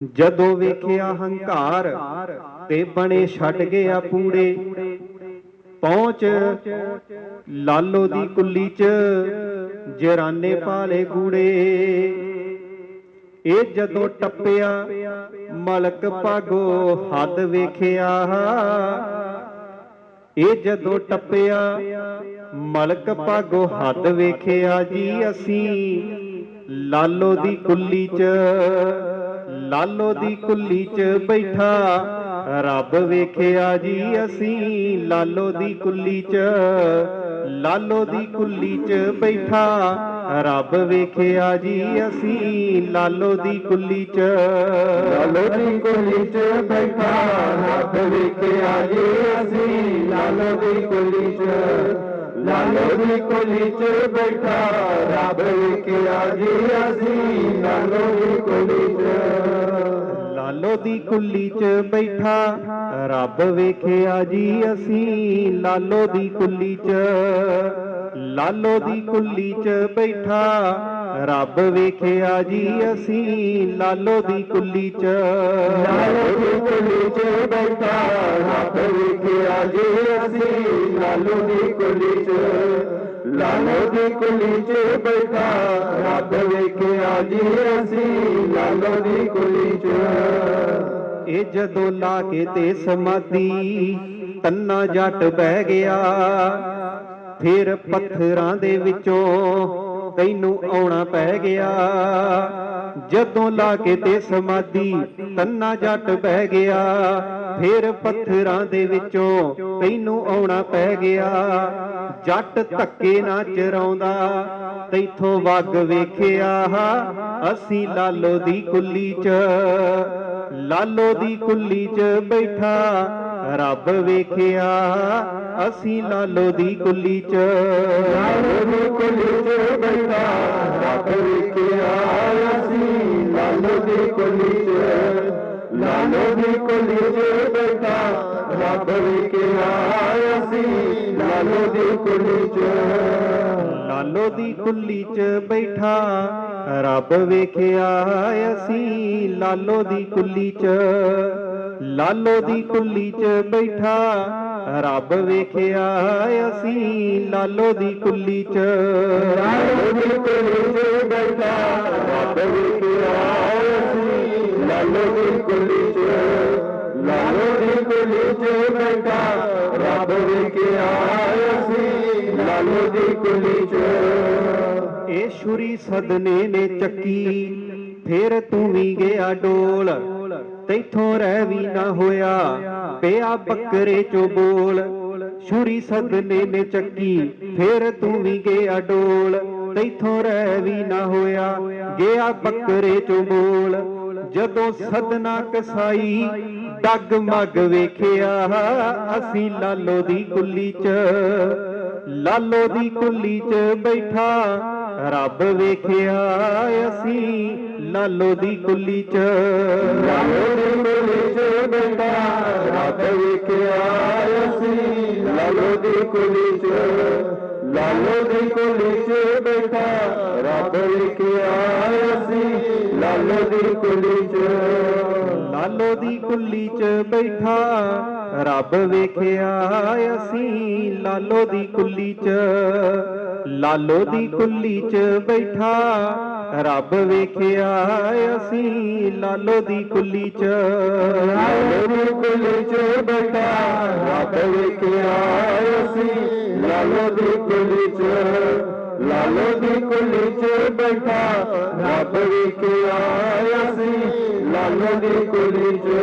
ਜਦੋਂ ਵੇਖਿਆ ਹੰਕਾਰ, ਤੇ ਬਣੇ ਛੱਡ ਗਿਆ ਪੂੜੇ। ਪਹੁੰਚ ਲਾਲੋ ਦੀ ਕੁੱਲੀ ਚ, ਜਰਾਨੇ ਪਾਲੇ ਗੂੜੇ। ਇਹ ਜਦੋਂ ਟੱਪਿਆ, ਮਲਕ ਭਾਗੋ ਹੱਦ ਵੇਖਿਆ। ਇਹ ਜਦੋਂ ਟੱਪਿਆ, ਮਲਕ ਭਾਗੋ ਹੱਦ ਵੇਖਿਆ ਜੀ ਅਸੀਂ, ਲਾਲੋ ਦੀ ਕੁੱਲੀ ਚ। ਲਾਲੋ ਦੀ ਕੁੱਲੀ ਚ ਬੈਠਾ। ਰੱਬ ਵੇਖਿਆ ਜੀ ਅਸੀਂ ਲਾਲੋ ਦੀ ਕੁੱਲੀ ਚ। ਲਾਲੋ ਦੀ ਕੁੱਲੀ ਚ ਬੈਠਾ। ਰੱਬ ਵੇਖਿਆ ਜੀ ਅਸੀਂ ਲਾਲੋ ਦੀ ਕੁੱਲੀ ਚ। ਲਾਲੋ ਦੀ ਕੁਲੀ ਚ ਬੈਠਾ। ਰੱਬ ਵੇਖਿਆ ਜੀ ਅਸੀਂ ਲਾਲੋ ਦੀ ਕੁਲੀ ਚ। ਲਾਲੋ ਦੀ ਕੁਲੀ ਚ ਬੈਠਾ, ਰੱਬ ਵੇਖਿਆ ਜੀ ਅਸੀਂ ਲਾਲੋ ਦੀ ਕੁਲੀ ਚ। ਲਾਲੋ ਦੀ ਕੁੱਲੀ 'ਚ ਬੈਠਾ, ਰੱਬ ਵੇਖਿਆ ਜੀ ਅਸੀਂ ਲਾਲੋ ਦੀ ਕੁੱਲੀ 'ਚ। ਲਾਲੋ ਦੀ ਕੁੱਲੀ 'ਚ ਬੈਠਾ ਰੱਬ ਵੇਖਿਆ ਜੀ ਅਸੀਂ ਲਾਲੋ ਦੀ ਕੁੱਲੀ 'ਚ। ਲਾਲੋ ਦੀ ਕੁਲੀ ਚ ਬੈਠਾ ਰੱਬ ਵੇਖਿਆ ਜੀ ਅਸੀਂ ਲਾਲੋ ਦੀ ਕੁਲੀ ਚ। ਲਾਲੋ ਦੀ ਕੁਲੀ ਚ ਬੈਠਾ ਰੱਬ ਵੇਖਿਆ ਜੀ ਅਸੀਂ ਲਾਲੋ ਦੀ ਕੁਲੀ ਚ। ਇਹ ਜਦੋਂ ਲਾ ਕੇ ਤੇ ਸਮਾਧੀ ਤੰਨਾ ਜੱਟ ਬਹਿ ਗਿਆ। ਫਿਰ ਪੱਥਰਾਂ ਦੇ ਵਿੱਚੋਂ ਤੈਨੂੰ ਆਉਣਾ ਪੈ ਗਿਆ। ਜਦੋਂ ਲਾ ਕੇ ਤੇ ਸਮਾਧੀ ਤੰਨਾ ਜੱਟ ਬਹਿ ਗਿਆ, ਫਿਰ ਪੱਥਰਾਂ ਦੇ ਵਿੱਚੋਂ ਤੈਨੂੰ ਆਉਣਾ ਪੈ ਗਿਆ। ਜੱਟ ਧੱਕੇ ਨਾ ਚਰਾਉਂਦਾ, ਤੈਥੋਂ ਵੱਗ ਵੇਖਿਆ, ਅਸੀਂ ਲਾਲੋ ਦੀ ਕੁੱਲੀ 'ਚ, ਲਾਲੋ ਦੀ ਕੁੱਲੀ 'ਚ ਬੈਠਾ। ਰੱਬ ਵੇਖਿਆ ਅਸੀਂ ਲਾਲੋ ਦੀ ਕੁੱਲੀ 'ਚ। ਲਾਲੋ ਦੀ ਕੁਲੀ ਚ ਬੈਠਾ ਰੱਬ ਵੇਖਿਆ ਅਸੀਂ ਲਾਲੋ ਦੀ ਕੁਲੀ ਚ। ਲਾਲੋ ਦੀ ਕੁਲੀ ਚ ਬੈਠਾ ਰੱਬ ਵੇਖਿਆ ਅਸੀਂ ਲਾਲੋ ਦੀ ਕੁਲੀ ਚ। ਲਾਲੋ ਦੀ ਕੁੱਲੀ 'ਚ ਬੈਠਾ ਰੱਬ ਵੇਖਿਆ ਅਸੀਂ ਲਾਲੋ ਦੀ ਕੁੱਲੀ 'ਚ। ਲਾਲੋ ਦੀ ਕੁੱਲੀ 'ਚ ਬੈਠਾ ਰੱਬ ਵੇਖਿਆ ਅਸੀਂ ਲਾਲੋ ਦੀ ਕੁੱਲੀ 'ਚ। ਲਾਲੋ ਦੀ ਕੁਲੀ ਚ ਬੈਠਾ ਰੱਬ ਵੇਖਿਆ ਅਸੀਂ ਲਾਲੋ ਦੀ ਕੁਲੀ ਚ। ਲਾਲੋ ਦੀ ਕੁਲੀ ਚ ਬੈਠਾ ਰੱਬ ਵੇਖਿਆ ਅਸੀਂ ਲਾਲੋ ਦੀ ਕੁਲੀ ਚ। ਇਹ ਛੁਰੀ ਸਦਨੇ ਨੇ ਚੱਕੀ ਫੇਰ ਤੂੰ ਵੀ ਗਿਆ ਡੋਲ। ਤੈਥੋਂ ਰਹਿ ਵੀ ਨਾ ਹੋਇਆ। ਪਿਆ ਬੱਕਰੇ ਚੋਂ ਬੋਲ, ਛੁਰੀ ਸਦਨੇ ਨੇ ਚੱਕੀ, ਫੇਰ ਤੂੰ ਵੀ ਗਿਆ ਡੋਲ। ਤੈਥੋਂ ਰਹਿ ਵੀ ਨਾ ਹੋਇਆ, ਗਿਆ ਬੱਕਰੇ ਚੋਂ ਬੋਲ। ਜਦੋਂ ਸਦਨਾ ਕਸਾਈ, ਡੱਗ ਮਗ ਵੇਖਿਆ, ਅਸੀਂ ਲਾਲੋ ਦੀ ਕੁੱਲੀ 'ਚ, ਲਾਲੋ ਦੀ ਕੁੱਲੀ 'ਚ ਬੈਠਾ, ਰੱਬ ਵੇਖਿਆ ਅਸੀਂ ਲਾਲੋ ਦੀ ਕੁੱਲੀ 'ਚ ਲਾਲੋ ਦੀ ਕੁਲੀ ਚ ਬੈਠਾ ਰੱਬ ਵੇਖਿਆ ਅਸੀਂ ਲਾਲੋ ਦੀ ਕੁਲੀ ਚ ਲਾਲੋ ਦੀ ਕੁਲੀ ਚ ਬੈਠਾ ਰੱਬ ਵੇਖਿਆ ਅਸੀਂ ਲਾਲੋ ਦੀ ਕੁਲੀ ਚ ਲਾਲੋ ਦੀ ਕੁੱਲੀ 'ਚ ਬੈਠਾ ਰੱਬ ਵੇਖਿਆ ਅਸੀਂ ਲਾਲੋ ਦੀ ਕੁੱਲੀ 'ਚ ਲਾਲੋ ਦੀ ਕੁੱਲੀ 'ਚ ਬੈਠਾ ਰੱਬ ਵੇਖਿਆ ਅਸੀਂ ਲਾਲੋ ਦੀ ਕੁੱਲੀ 'ਚ। ਲਾਲੋ ਦੀ ਕੁਲੀ ਚ ਬੈਠਾ, ਰੱਬ ਵੇਖਿਆ ਅਸੀਂ ਲਾਲੋ ਦੀ ਕੁਲੀ ਚ। ਲਾਲੋ ਦੀ ਕੁਲੀ ਚ ਬੈਠਾ, ਰੱਬ ਵੇਖਿਆ ਅਸੀਂ ਲਾਲੋ ਦੀ ਕੁਲੀ ਚ।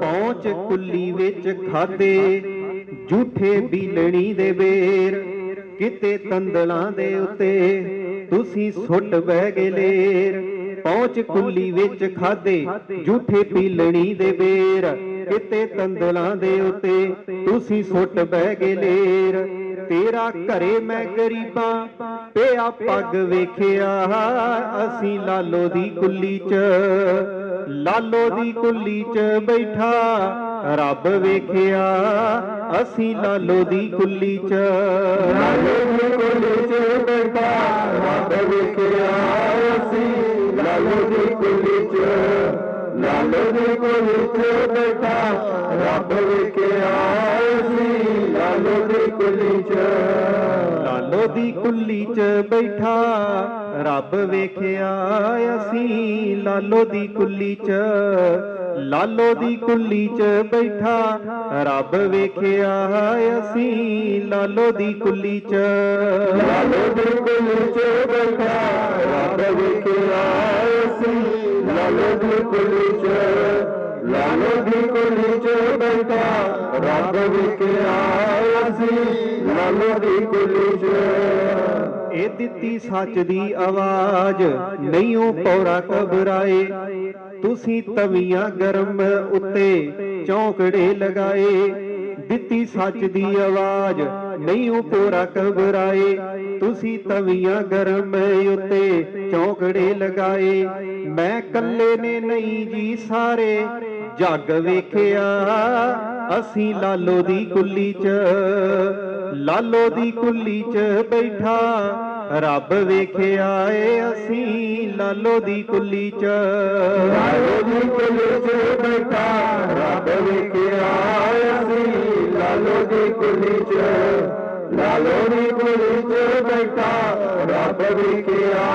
ਪਹੁੰਚ ਕੁੱਲੀ ਵਿੱਚ ਖਾਦੇ ਝੂਠੇ ਬੀਲਣੀ ਦੇ ਵੇਰ ਕਿਤੇ ਤੰਦਲਾਂ ਦੇ ਉੱਤੇ। ਤੁਸੀਂ ਸੁੱਟ ਬਹਿ ਗਏ ਪਹੁੰਚ ਕੁੱਲੀ ਵਿੱਚ ਖਾਦੇ ਝੂਠੇ ਪੀਲਣੀ ਦੇ ਬੇਰ। ਕਿਤੇ ਤੰਦਲਾਂ ਦੇ ਉੱਤੇ ਤੁਸੀਂ ਸੁੱਟ ਬਹਿ ਗਏ ਲੇਰ। ਤੇਰਾ ਘਰੇ ਮੈਂ ਗਰੀਬਾਂ, ਪਿਆ ਪੱਗ ਵੇਖਿਆ, ਅਸੀਂ ਲਾਲੋ ਦੀ ਕੁੱਲੀ 'ਚ। ਲਾਲੋ ਦੀ ਕੁੱਲੀ 'ਚ ਬੈਠਾ ਰੱਬ ਵੇਖਿਆ ਅਸੀਂ ਲਾਲੋ ਦੀ ਕੁੱਲੀ 'ਚ ਲਾਲੋ ਦੀ ਕੁਲੀ ਚ ਬੈਠਾ ਰੱਬ ਵੇਖਿਆ ਅਸੀਂ ਲਾਲੋ ਦੀ ਕੁਲੀ ਚ ਲਾਲੋ ਦੀ ਕੁਲੀ ਚ ਬੈਠਾ ਰੱਬ ਵੇਖਿਆ। ਲਾਲੋ ਕੁੱਲੀ 'ਚ ਬੈਠਾ, ਰੱਬ ਵੇਖਿਆ ਅਸੀਂ ਲਾਲੋ ਦੀ ਕੁੱਲੀ 'ਚ, ਲਾਲੋ ਦੀ ਕੁੱਲੀ 'ਚ ਬੈਠਾ, ਰੱਬ ਵੇਖਿਆ ਅਸੀਂ ਲਾਲੋ ਦੀ ਕੁੱਲੀ 'ਚ। ਲਾਲੋ ਦੀ ਕੁਲੀ ਚ ਬੈਠਾ, ਰੱਬ ਵੇਖਿਆ ਸੀ ਲਾਲੋ ਦੀ ਕੁਲੀ ਚ। ਲਾਲੋ ਦੀ ਕੁਲੀ ਚ ਬੈਠਾ, ਰੱਬ ਵੇਖਿਆ ਸੀ। ਲਾਲੋ ਦੀ ਕੁਲੀ ਚ ਇਹ ਦਿੱਤੀ ਸੱਚ ਦੀ ਆਵਾਜ਼ ਨਹੀਂ ਉਹ ਪੌੜਾ ਘਬਰਾਏ। ਤੁਸੀਂ ਤਵੀਆਂ ਗਰਮ ਉੱਤੇ ਚੌਂਕੜੇ ਲਗਾਏ। ਦਿੱਤੀ ਸੱਚ ਦੀ ਆਵਾਜ਼ ਨਹੀਂ ਉਹ ਪੋਰਾ ਘਬਰਾਏ। ਤੁਸੀਂ ਤਵੀਆਂ ਗਰਮ ਉੱਤੇ ਚੌਂਕੜੇ ਲਗਾਏ। ਮੈਂ ਕੱਲੇ ਨੇ ਨਹੀਂ ਜੀ ਸਾਰੇ। ਜੱਗ ਵੇਖਿਆ, ਅਸੀਂ ਲਾਲੋ ਦੀ ਕੁੱਲੀ 'ਚ, ਲਾਲੋ ਦੀ ਕੁੱਲੀ 'ਚ ਬੈਠਾ। ਰੱਬ ਵੇਖਿਆ ਏ ਅਸੀਂ ਲਾਲੋ ਦੀ ਕੁੱਲੀ 'ਚ। ਲਾਲੋ ਦੀ ਕੁਲੀ ਚ ਬੈਠਾ, ਰੱਬ ਵੇਖਿਆ ਸੀ ਲਾਲੋ ਦੀ ਕੁੱਲੀ ਚ। ਲਾਲੋ ਦੀ ਕੁਲੀ ਚ ਬੈਠਾ, ਰੱਬ ਵੇਖਿਆ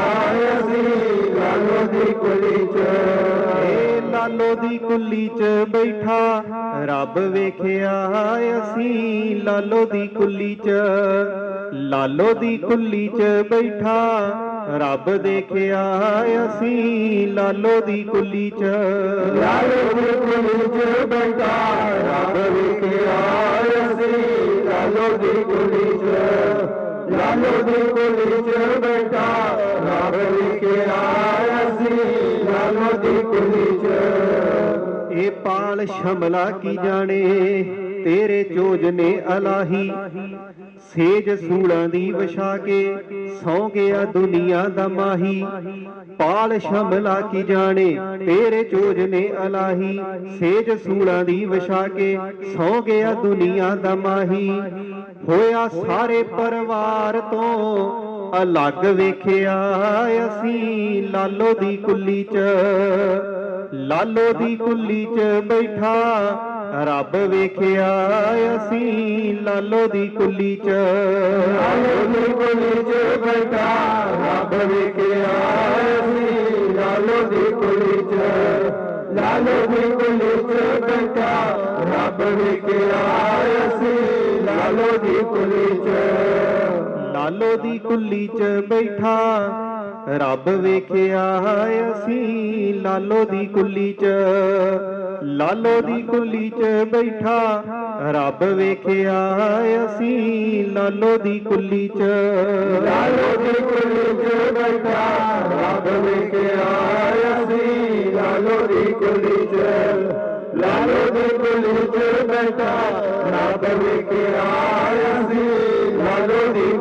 ਲਾਲੋ ਦੀ ਕੁੱਲੀ 'ਚ ਬੈਠਾ। ਰੱਬ ਵੇਖਿਆ ਅਸੀਂ ਲਾਲੋ ਦੀ ਕੁੱਲੀ 'ਚ। ਲਾਲੋ ਦੀ ਕੁੱਲੀ 'ਚ ਬੈਠਾ। ਰੱਬ ਦੇਖਿਆ ਅਸੀਂ ਲਾਲੋ ਦੀ ਕੁੱਲੀ 'ਚ। ਲਾਲੋ ਦੀ ਕੁਲੀ ਚ ਬੈਠਾ। ਰੱਬ ਵੇਖਿਆ ਸੀ ਲਾਲੋ ਦੀ ਕੁਲੀ ਚ। ਲਾਲੋ ਦੀ ਕੁਲੀ ਚ ਬੈਠਾ ਰੱਬ ਵੇਖਿਆ ਸੀ ਲਾਲੋ ਦੀ ਕੁਲੀ ਇਹ ਪਾਲ ਸ਼ਮਲਾ ਕੀ ਜਾਣੇ, ਤੇਰੇ ਚੋਜ ਨੇ ਅਲਾਹੀ। ਸੇਜ ਸੂਲਾਂ ਦੀ ਵਿਛਾ ਕੇ ਸੌ ਗਿਆ ਦੁਨੀਆ ਦਾ ਮਾਹੀ। ਪਾਲ ਸ਼ਮਲਾ ਕੀ ਜਾਣੇ? ਤੇਰੇ ਚੋਜ ਨੇ ਅਲਾਹੀ। ਸੇਜ ਸੂਲਾਂ ਦੀ ਵਿਛਾ ਕੇ ਸੌ ਗਿਆ ਦੁਨੀਆ ਦਾ ਮਾਹੀ। ਹੋਇਆ ਸਾਰੇ ਪਰਿਵਾਰ ਤੋਂ ਅਲੱਗ ਵੇਖਿਆ ਅਸੀਂ। ਲਾਲੋ ਦੀ ਕੁੱਲੀ 'ਚ ਲਾਲੋ ਦੀ ਕੁੱਲੀ 'ਚ ਬੈਠਾ। ਰੱਬ ਵੇਖਿਆ ਅਸੀਂ ਲਾਲੋ ਦੀ ਕੁੱਲੀ 'ਚ। ਲਾਲੋ ਦੀ ਕੁਲੀ ਚ ਬੈਠਾ ਰੱਬ ਵੇਖਿਆ ਸੀ ਲਾਲੋ ਦੀ ਕੁਲੀ ਚ। ਲਾਲੋ ਦੀ ਕੁਲੀ ਚ ਬੈਠਾ ਰੱਬ ਵੇਖਿਆ ਸੀ ਲਾਲੋ ਦੀ ਕੁਲੀ ਚ। ਲਾਲੋ ਦੀ ਕੁੱਲੀ 'ਚ ਬੈਠਾ ਰੱਬ ਵੇਖਿਆ ਅਸੀਂ, ਲਾਲੋ ਦੀ ਕੁੱਲੀ 'ਚ, ਲਾਲੋ ਦੀ ਕੁੱਲੀ 'ਚ ਬੈਠਾ। ਰੱਬ ਵੇਖਿਆ ਅਸੀਂ, ਲਾਲੋ ਦੀ ਕੁੱਲੀ 'ਚ। ਲਾਲੋ ਦੀ ਕੁਲੀ ਚ ਬੈਠਾ, ਰੱਬ ਵੇਖਿਆ ਸੀ ਲਾਲੋ ਦੀ ਕੁਲੀ ਚ। ਲਾਲੋ ਦੀ ਕੁਲੀ ਚ ਬੈਠਾ, ਰੱਬ ਵੇਖਿਆ ਸੀ ਲਾਲੋ ਦੀ